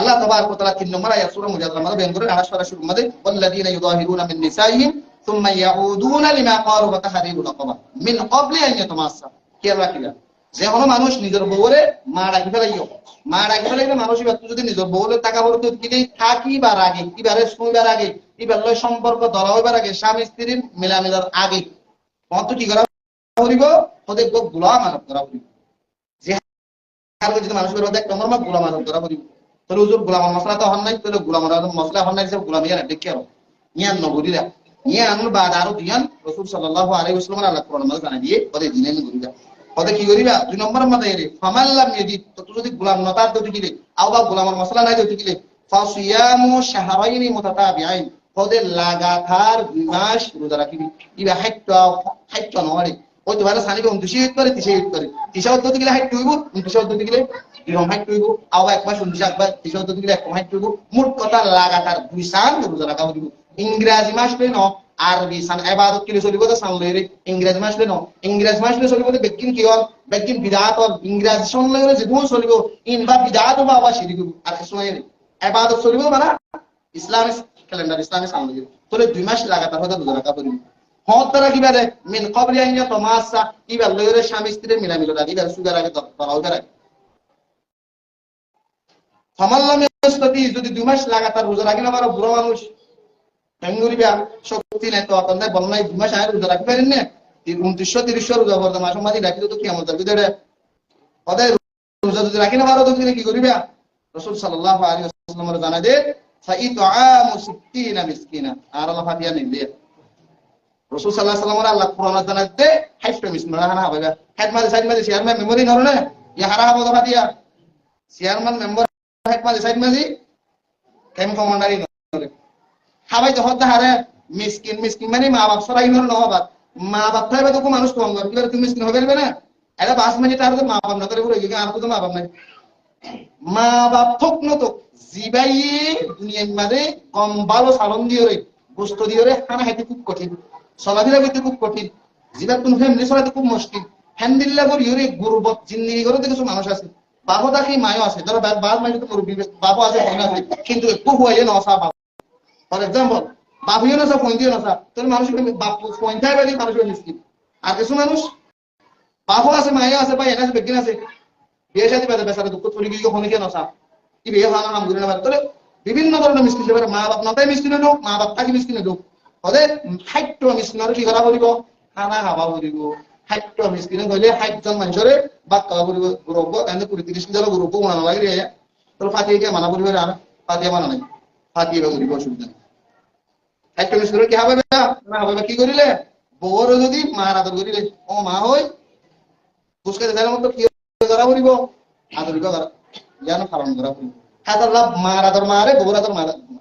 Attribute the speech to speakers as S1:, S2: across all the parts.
S1: আল্লাহ তবার কোতালা তিন নম্বর আয়াত সূরা মুজাদালা মধ্যে বেন করে আড়াশ পারা শুরু মধ্যে ওয়াল্লাযীনা ইউযাহিরুনা মিন নিসাইহিম সুম্মা ইয়াউদুনা লিমা ক্বালু ওয়া তাহরিরু রাকাবা মিন ক্বাবলি আন ইয়াতামাসসা। কে রাখিলা যে কোনো মানুষ নিজের বউরে মা রাখি ফেলাইও। মা রাখি ফেলাইলে মানুষ ব্যক্তি যদি নিজের বউরে টাকা বলতে কিনে থাকিবার আগে, কিবারে শুইবার আগে, কিবার লয় সম্পর্ক ধরা হইবার আগে, স্বামী স্ত্রীর মিলামিলার আগে তখন তো কি করা করিব ওদের গোলাম মানব করা করিব যে যদি মানুষের মধ্যে এক নম্বর মা গোলাম মানব করা করিব তাহলে হুজুর গোলাম মশলা তো হন নাই, তাহলে গোলাম মশলা হন নাই গোলাম ইয়ান নগরীরা ইয়ান বাদ আরও দিয়ান, রাসূল আল্লাহ কোরআন জানা দিয়ে ওদের দিনে নগরীরা ওদের কি করিবা? দুই নম্বর মধ্যে এরে ফামাল্লাম ইয়াদি তো তুই যদি গোলাম নতার দতি গিলে আও বা গোলামের মশলা নাই দতি গিলে ফাসিয়ামু শাহরাইনি মুতাতাবিআইন ওদের লাগাতার দুই মাস রোজা রাখিবি। ইবা ওই তো ভালো সানিবে উনত্রিশ গেলে হাইট পদ্ধতি গেলে হাইট হইব আবার একবার গেলে হইব মোট কথা লাগাতার দুই রোজা রাখা হইব। ইংরাজি মাস ন, আরবি সান কিলে চলিব তো সান লই রে ইংরাজি মাস ইংরাজি মাস চলিব তো বেকিন কি হল? বেকিন বিদাত হল। ইংরাজি সন চলিব, ইন বা বিদাত বা আবার শিরিক আর কিছু নাই চলিব মানে ইসলামিক ক্যালেন্ডার ইসলামিক সান দুই মাস লাগাতার হয়তো রোজা রাখা হইব হতরা কিবারে কবলি আইনা তমাসা ইবার লইরে স্বামী স্ত্রী মিলামিল সুগার আগে ইয়াস্তাতি যদি দুই মাস লাগাতার রোজা রাখি না পারো বুড়ো মানুষ। শক্তি নাই তো আপনাদের দুই মাস আগে রোজা রাখি পারেন না। উনত্রিশশো, তিরিশশো রোজা রাখি তো কি আমার ভিতরে ওদের রোজা যদি রাখি না পারো তো কি করিবা রসুল আলাইহি ওয়াসাল্লাম জানা দে ফাইতআমু সিত্তিনা মিসকিনা। আর আল্লাহ নিলে রসুল সাল্লাহ সাল্লাম আল্লাহ কোরআন জানাতে হাইট মিস না হানা হবে হাইট মাঝে সাইড মাঝে চেয়ারম্যান, মেমোরি না। ইয়া হারা হব দফা দিয়া। চেয়ারম্যান, মেম্বার হাইট মাঝে সাইড মাঝে কেম কমান্ডারি হাবাই তো হদ্দা হারে। মিসকিন মিসকিন মানে মা বাপ সরাই মা বাপ। তো মানুষ কম কর তুমি মিসকিন হবে না। এটা পাঁচ মিনিট আর তো মা বাপ না করে আর তো মা বাপ নাই। মা বাপ থক নতো জিবাই দুনিয়ার মাঝে কম ভালো সালন দিয়ে রে গোস্ত দিয়ে রে খানা খাইতে খুব কঠিন। চলাফেরা করতে খুব কঠিন। যেটা কোন ফ্যামিলি চলাতে খুব মুশকিল। হ্যান্ডিল্লা করি ইউরে গুরবত, জিন্দিগি করে কিছু মানুষ আছে। বাবু দেখি মায়ও আছে। ধরো বাদ মাই তো মুরব্বী বাবু আছে বোন আছে। কিন্তু একটু হুয়াইলে নসা বাবু। ফর এক্সাম্পল বাবুও নসা পয়েন্টিও নসা তোর মানুষ বাপু পয়েন্টাই বেলি মানুষ মিসকিন আর কিছু মানুষ, বাবু আছে, মায়ও আছে, বা এনে আছে আছে। বিয়ে সাথে বেড়ে বেসারে দুঃখ থরি গিয়ে ওখানে গিয়ে নসা কি বিয়ে ভালো নাম ঘুরে না তোলে বিভিন্ন ধরনের হবে মা বাপ নটাই মিসকিন হলো মা বাপ থাকি মিষ্টি হলো হলে সাহিত্য মিসকিনৰ কি কৰা কৰিব খানা খাবা কৰিব সাহিত্য মিসকিনে গলে সাতজন মানুহৰে বাক খাবা কৰিব গুৰব কাৰণে কুড়ি ত্রিশ হাজার গুরব মানা লাগে রে তোর ফাটিয়ে কে মানা করিবে আর ফাটিয়ে মানা নাই ফাটিয়ে করিব অসুবিধা সাহিত্য মিসকিনের কি হবে না হবে কি করিলে বউর যদি মার আদর করিলে ও মা হই বুঝকে দেখার মতো কি করিব আদর করা জানো পালন করা করিব হাতার লাভ মার আদর মারে বউর আদর মারা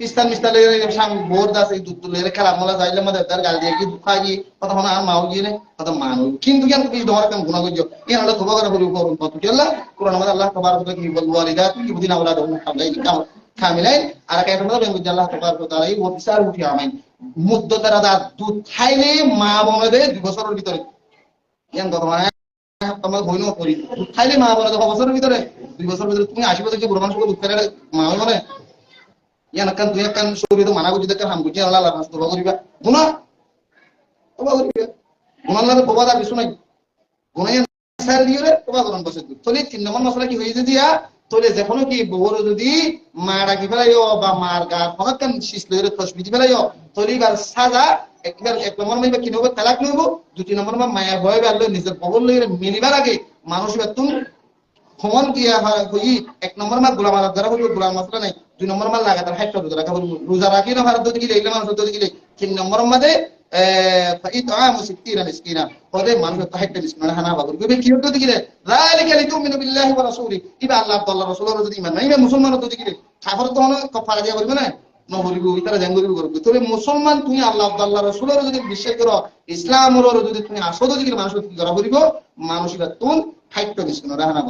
S1: পিস্তান মিস্তালে সাং বোর দাস এই দুধ তুলে খেলা মলা যাইলে মধ্যে তার গাল দিয়ে কি দুখা গিয়ে কথা হনা আর মাও গিয়ে কথা মানু কিন্তু কেন কি ধর কেন গুণা করছ ইয়ান হলো খবর করে বলি করুন কত কেলা কোরআন আমাদের আল্লাহ তবারক তাআলা কি, বলব আলিদা কি বুদিনা ওলা দহু হামলাই কাম খামিলাই। আর কাই ফেমদা বেঙ্গু আল্লাহ তবারক তাআলা এই ও বিচার উঠি আমাই মুদ্দ তারা দা দুধ খাইলে মা বনদে দুই বছরের ভিতরে। কেন কথা মানে তোমার হইন করি। দুধ খাইলে মা বনদে বছরের ভিতরে? দুই বছরের ভিতরে তুমি আসি বছর বুড়ো মানুষ দুধ খাইলে মা মানে ইয়ান kan tuya kan suri to mana gujida kan hamguji Allah la mas to baguriba guna to baguriba guna la to bada bisu নাই guna yan সার দিলে তো বাগরন বসে তোলে তিন নম্বর মশলা কি হয়েছে দিয়া? তোলে যখন কি বউর যদি মা রাখি ফেলাইও বা মার গা ফলত শিস লইরে তসবিজি ফেলাইও তোলে সাজা একবার এক নম্বর মাইবা কি নব তালাক লইব দুই নম্বর মা মায়া ভয় লই নিজের বগল লইরে মিলিবার আগে মানুষ বেতুন খমন দিয়া হই এক নম্বর মা গোলাম আলাদা দ্বারা হইব গোলাম মশলা নাই। দুই নম্বর মাল লাগাতার হাইট রোজা রাখা রোজা রাখি না, ভারত দিকে এগুলো মানুষ দিকে তিন নম্বর মাঝে ফাইতআমু সিত্তিনা মিসকিনা। হদে মানুষ হাইট মিসকিনা হানা বাগুর গবে কি হতো দিকে যালিকা লিতুমিনু বিল্লাহি ওয়া রাসূলি। ইবা আল্লাহ আল্লাহ রাসূলের যদি ঈমান নাই মুসলমান তো হলো কফারা দিয়া করবে না? নহরিব, ইতারা জাঙ্গুরিব করব তবে মুসলমান তুমি আল্লাহ আল্লাহ রসুলের যদি বিশ্বাস করো, ইসলামের যদি তুমি আসদ যদি মানুষ কি করা করিব মানসিকতা তুন খাইত্য কিছু রাহানা